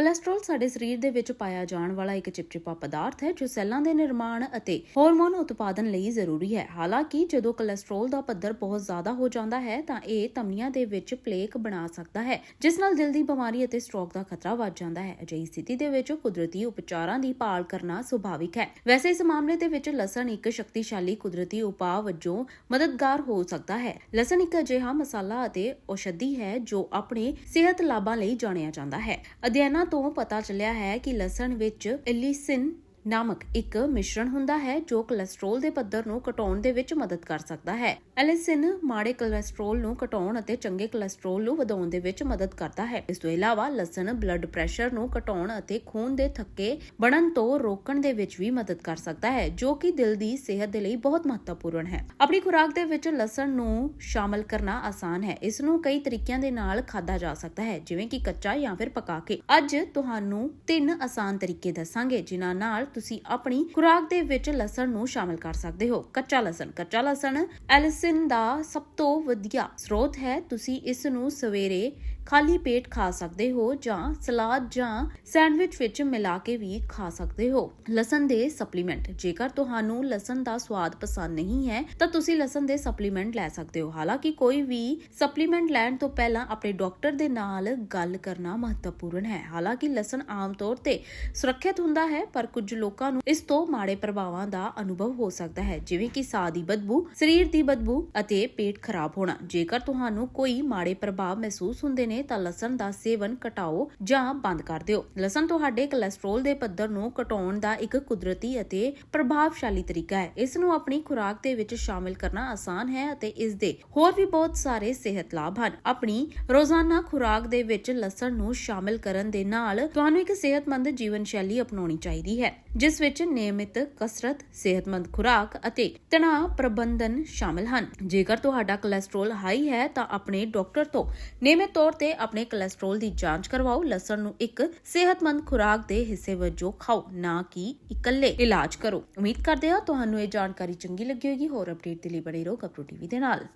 Cholesterol ਸਾਡੇ ਸਰੀਰ ਦੇ ਵਿੱਚ ਪਾਇਆ ਜਾਣ ਵਾਲਾ ਇੱਕ ਚਿਪਚਿਪਾ ਪਦਾਰਥ ਹੈ, ਜੋ ਸੈੱਲਾਂ ਦੇ ਨਿਰਮਾਣ ਅਤੇ ਹਾਰਮੋਨ ਉਤਪਾਦਨ ਲਈ ਜ਼ਰੂਰੀ ਹੈ। ਹਾਲਾਂਕਿ, ਜਦੋਂ ਕੋਲੇਸਟ੍ਰੋਲ ਦਾ ਪੱਧਰ ਬਹੁਤ ਜ਼ਿਆਦਾ ਹੋ ਜਾਂਦਾ ਹੈ, ਤਾਂ ਇਹ ਧਮਨੀਆਂ ਦੇ ਵਿੱਚ ਪਲੇਕ ਬਣਾ ਸਕਦਾ ਹੈ, ਜਿਸ ਨਾਲ ਦਿਲ ਦੀ ਬਿਮਾਰੀ ਅਤੇ ਸਟ੍ਰੋਕ ਦਾ ਖਤਰਾ ਵੱਧ ਜਾਂਦਾ ਹੈ। ਅਜਿਹੀ ਸਥਿਤੀ ਦੇ ਵਿੱਚ ਕੁਦਰਤੀ ਉਪਚਾਰਾਂ ਦੀ ਭਾਲ ਕਰਨਾ ਸੁਭਾਵਿਕ ਹੈ। ਵੈਸੇ, ਇਸ ਮਾਮਲੇ ਦੇ ਵਿੱਚ ਲਸਣ ਇੱਕ ਸ਼ਕਤੀਸ਼ਾਲੀ ਕੁਦਰਤੀ ਉਪਾਅ ਵਜੋਂ ਮਦਦਗਾਰ ਹੋ ਸਕਦਾ ਹੈ। ਲਸਣ ਇੱਕ ਅਜਿਹਾ ਮਸਾਲਾ ਅਤੇ ਔਸ਼ਧੀ ਹੈ, ਜੋ ਆਪਣੇ ਸਿਹਤ ਲਾਭਾਂ ਲਈ ਜਾਣਿਆ ਜਾਂਦਾ ਹੈ। ਅਧਿਐਨਾਂ ਤੋਂ ਪਤਾ ਚੱਲਿਆ ਹੈ ਕਿ ਲਸਣ ਵਿੱਚ ਇਲੀਸਿਨ ਨਾਮਕ ਇੱਕ ਮਿਸ਼ਰਣ ਹੁੰਦਾ ਹੈ ਜੋ ਕੋਲੇਸਟ੍ਰੋਲ ਦੇ ਪੱਧਰ ਨੂੰ ਘਟਾਉਣ ਦੇ ਵਿੱਚ ਮਦਦ ਕਰ ਸਕਦਾ ਹੈ। ਐਲਿਸਿਨ ਮਾੜੇ ਕੋਲੇਸਟ੍ਰੋਲ ਨੂੰ ਘਟਾਉਣ ਅਤੇ ਚੰਗੇ ਕੋਲੇਸਟ੍ਰੋਲ ਨੂੰ ਵਧਾਉਣ ਦੇ ਵਿੱਚ ਮਦਦ ਕਰਦਾ ਹੈ। ਇਸ ਤੋਂ ਇਲਾਵਾ ਲਸਣ ਬਲੱਡ ਪ੍ਰੈਸ਼ਰ ਨੂੰ ਘਟਾਉਣ ਅਤੇ ਖੂਨ ਦੇ ਥੱਕੇ ਬਣਨ ਤੋਂ ਰੋਕਣ ਦੇ ਵਿੱਚ ਵੀ ਮਦਦ ਕਰ ਸਕਦਾ ਹੈ, ਜੋ ਕਿ ਦਿਲ ਦੀ ਸਿਹਤ ਦੇ ਲਈ ਬਹੁਤ ਮਹੱਤਵਪੂਰਨ ਹੈ। ਆਪਣੀ ਖੁਰਾਕ ਦੇ ਵਿੱਚ ਲਸਣ ਨੂੰ ਸ਼ਾਮਲ ਕਰਨਾ ਆਸਾਨ ਹੈ। ਇਸ ਨੂੰ ਕਈ ਤਰੀਕਿਆਂ ਦੇ ਨਾਲ ਖਾਧਾ ਜਾ ਸਕਦਾ ਹੈ, ਜਿਵੇਂ ਕਿ ਕੱਚਾ ਜਾਂ ਫਿਰ ਪਕਾ ਕੇ। ਅੱਜ ਤੁਹਾਨੂੰ ਤਿੰਨ ਆਸਾਨ ਤਰੀਕੇ ਦੱਸਾਂਗੇ, ਜਿਨ੍ਹਾਂ ਨਾਲ ਤੁਸੀਂ ਆਪਣੀ ਖੁਰਾਕ ਦੇ ਵਿੱਚ ਲਸਣ ਨੂੰ ਸ਼ਾਮਲ ਕਰ ਸਕਦੇ ਹੋ। ਕੱਚਾ ਲਸਣ। ਕੱਚਾ ਲਸਣ ਐਲਿਸਿਨ ਦਾ ਸਭ ਤੋਂ ਵਧੀਆ ਸਰੋਤ ਹੈ। ਤੁਸੀਂ ਇਸ ਨੂੰ ਸਵੇਰੇ ਖਾਲੀ ਪੇਟ ਖਾ ਸਕਦੇ ਹੋ ਜਾਂ ਸਲਾਦ ਜਾਂ ਸੈਂਡਵਿਚ ਵਿੱਚ ਮਿਲਾ ਕੇ ਵੀ ਖਾ ਸਕਦੇ ਹੋ। ਲਸਣ ਦੇ ਸਪਲੀਮੈਂਟ, ਜੇਕਰ ਤੁਹਾਨੂੰ ਲਸਣ ਦਾ ਸਵਾਦ ਪਸੰਦ ਨਹੀਂ ਹੈ, ਤਾਂ ਤੁਸੀਂ ਲਸਣ ਦੇ ਸਪਲੀਮੈਂਟ ਲੈ ਸਕਦੇ ਹੋ। ਹਾਲਾਂਕਿ ਕੋਈ ਵੀ ਸਪਲੀਮੈਂਟ ਲੈਣ ਤੋਂ ਪਹਿਲਾਂ ਆਪਣੇ ਡਾਕਟਰ ਦੇ ਨਾਲ ਗੱਲ ਕਰਨਾ ਮਹੱਤਵਪੂਰਨ ਹੈ। ਹਾਲਾਂਕਿ ਲਸਣ ਆਮ ਤੌਰ ਤੇ ਸੁਰੱਖਿਅਤ ਹੁੰਦਾ ਹੈ, ਪਰ ਕੁਝ ਲੋਕਾਂ ਨੂੰ ਇਸ ਤੋਂ ਮਾੜੇ ਪ੍ਰਭਾਵਾਂ ਦਾ ਅਨੁਭਵ ਹੋ ਸਕਦਾ ਹੈ, ਜਿਵੇਂ ਕਿ ਸਾਹ ਦੀ ਬਦਬੂ, ਸਰੀਰ ਦੀ ਬਦਬੂ ਅਤੇ ਪੇਟ ਖਰਾਬ ਹੋਣਾ। ਜੇਕਰ ਤੁਹਾਨੂੰ ਕੋਈ ਮਾੜੇ ਪ੍ਰਭਾਵ ਮਹਿਸੂਸ ਹੁੰਦੇ ਨੇ ਤਾਂ ਲਸਣ ਦਾ ਸੇਵਨ ਘਟਾਓ ਜਾਂ ਬੰਦ ਕਰ ਦਿਓ। ਲਸਣ ਤੁਹਾਡੇ ਕੋਲੇਸਟ੍ਰੋਲ ਦੇ ਪੱਧਰ ਨੂੰ ਘਟਾਉਣ ਦਾ ਇੱਕ ਕੁਦਰਤੀ ਅਤੇ ਪ੍ਰਭਾਵਸ਼ਾਲੀ ਤਰੀਕਾ ਹੈ। ਇਸ ਨੂੰ ਆਪਣੀ ਖੁਰਾਕ ਦੇ ਵਿੱਚ ਸ਼ਾਮਿਲ ਕਰਨਾ ਆਸਾਨ ਹੈ ਅਤੇ ਇਸ ਦੇ ਹੋਰ ਵੀ ਬਹੁਤ ਸਾਰੇ ਸਿਹਤ ਲਾਭ ਹਨ। ਆਪਣੀ ਰੋਜ਼ਾਨਾ ਖੁਰਾਕ ਦੇ ਵਿੱਚ ਲਸਣ ਨੂੰ ਸ਼ਾਮਿਲ ਕਰਨ ਦੇ ਨਾਲ ਤੁਹਾਨੂੰ ਇੱਕ ਸਿਹਤਮੰਦ ਜੀਵਨ ਸ਼ੈਲੀ ਅਪਣਾਉਣੀ ਚਾਹੀਦੀ ਹੈ, ਜਿਸ ਵਿੱਚ ਨਿਯਮਿਤ ਕਸਰਤ, ਸਿਹਤਮੰਦ ਖੁਰਾਕ ਅਤੇ ਤਣਾਅ ਪ੍ਰਬੰਧਨ ਸ਼ਾਮਿਲ ਹਨ। ਜੇਕਰ ਤੁਹਾਡਾ ਕੋਲੇਸਟ੍ਰੋਲ ਹਾਈ ਹੈ ਤਾਂ ਆਪਣੇ ਡਾਕਟਰ ਤੋਂ ਨਿਯਮਿਤ ਤੌਰ ਤੇ ਆਪਣੇ ਕੋਲੇਸਟ੍ਰੋਲ ਦੀ ਜਾਂਚ ਕਰਵਾਓ, ਲਸਣ ਨੂੰ ਇੱਕ ਸਿਹਤਮੰਦ ਖੁਰਾਕ ਦੇ ਹਿੱਸੇ ਵਜੋਂ ਖਾਓ, ਨਾ ਕਿ ਇਕੱਲੇ। ਇਲਾਜ ਕਰੋ। ਉਮੀਦ ਕਰਦੇ ਹਾਂ ਤੁਹਾਨੂੰ ਇਹ ਜਾਣਕਾਰੀ ਚੰਗੀ ਲੱਗੀ ਹੋਵੇਗੀ। ਹੋਰ ਅਪਡੇਟ ਦੇ ਲਈ ਬਣੇ ਰਹੋ ਕਪਰੋ ਟੀਵੀ ਦੇ ਨਾਲ।